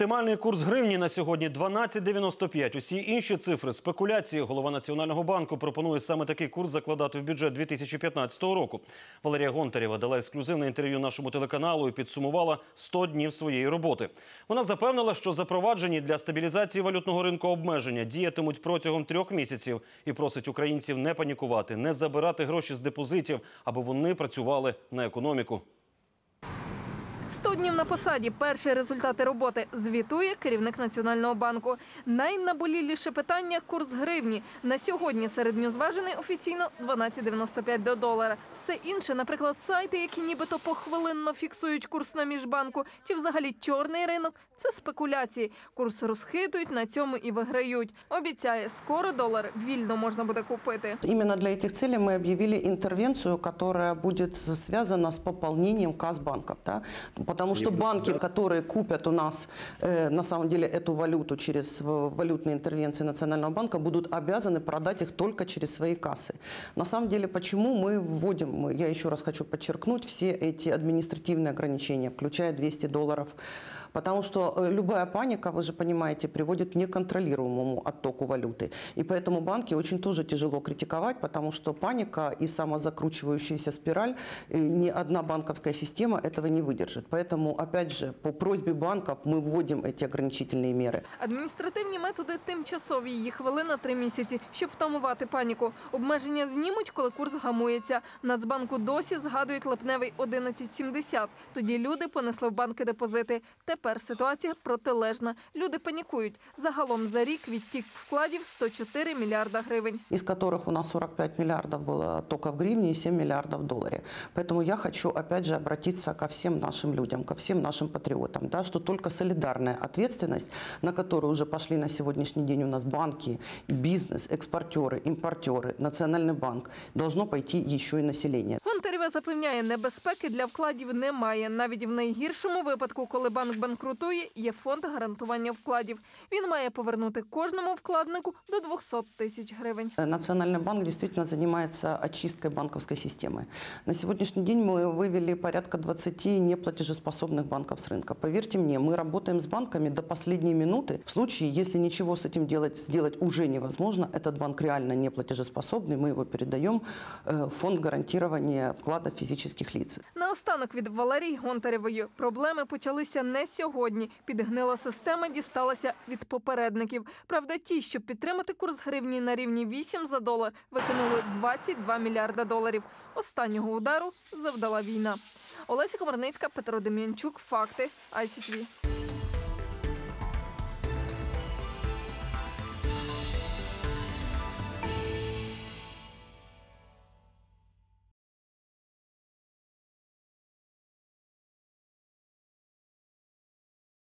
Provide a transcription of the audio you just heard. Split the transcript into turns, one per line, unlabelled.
Оптимальний курс гривні на сьогодні 12,95. Усі інші цифри спекуляції. Голова Національного банку пропонує саме такий курс закладати в бюджет 2015 року. Валерія Гонтарєва дала ексклюзивне інтерв'ю нашому телеканалу і підсумувала 100 днів своєї роботи. Вона запевнила, що запроваджені для стабілізації валютного ринку обмеження діятимуть протягом трьох місяців і просить українців не панікувати, не забирати гроші з депозитів, аби вони працювали на економіку.
100 днів на посаді. Перші результати роботи звітує керівник Національного банку. Найнаболіліше питання – курс гривні. На сьогодні середньо зважений офіційно 12,95 до долара. Все інше, наприклад, сайти, які нібито похвилинно фіксують курс на міжбанку, чи взагалі чорний ринок – це спекуляції. Курс розхитують, на цьому і виграють. Обіцяє, скоро долар вільно можна буде купити.
Именно для этих целей мы объявили интервенцию, которая будет связана с пополнением касс банков. Да? Потому что банки, которые купят у нас э, на самом деле эту валюту через в- валютные интервенции Национального банка, будут обязаны продать их только через свои кассы. На самом деле, почему мы вводим, я еще раз хочу подчеркнуть, все эти административные ограничения, включая 200 долларов Потому что э, любая паника, вы же понимаете, приводит к неконтролируемому оттоку валюты. И поэтому банки очень тоже тяжело критиковать, потому что паника и самозакручивающаяся спираль, э, ни одна банковская система этого не выдержит. Поэтому, опять же, по просьбе банков мы вводим эти ограничительные меры.
Адміністративні методи тимчасові, їх хвилина три місяці, щоб втамувати паніку. Обмеження знімуть, коли курс гамується. В Нацбанку досі згадують липневий 11,70. Тоді люди понесли в банки депозити. Тепер ситуація протилежна. Люди панікують. Загалом за рік відтік вкладів 104 мільярда гривень.
из которых у нас 45 миллиардов было только в гривне и 7 миллиардов в долларе. Поэтому я хочу, опять же, обратиться ко всем нашим людям, ко всем нашим патриотам, да, что только солидарная ответственность, на которую уже пошли на сегодняшний день у нас банки, бизнес, экспортеры, импортеры, Национальный банк, должно пойти еще и население.
Гонтарєва запевняє, небезпеки для вкладів немає. Навіть в найгіршому випадку, коли банк банкрутує, є фонд гарантування вкладів. Він має повернути кожному вкладнику до 200 тисяч гривень.
Э, Национальный банк действительно занимается очисткой банковской системы. На сегодняшний день мы вывели порядка 20 неплатежеспособных банков с рынка. Поверьте мне, мы работаем с банками до последней минуты. В случае, если ничего с этим делать, сделать уже невозможно, этот банк реально неплатежеспособный, мы его передаем э, в фонд гарантирования вкладов физических лиц.
Наостанок від Валерії Гонтарєвої проблеми почалися не сьогодні. Підгнила система дісталася від попередників. Правда, ті, щоб підтримати курс гривні на рівні 8 за долар, викинули 22 мільярда доларів. Останнього удару завдала війна. Олеся Комарницька, Петро Дем'янчук. Факти ICTV.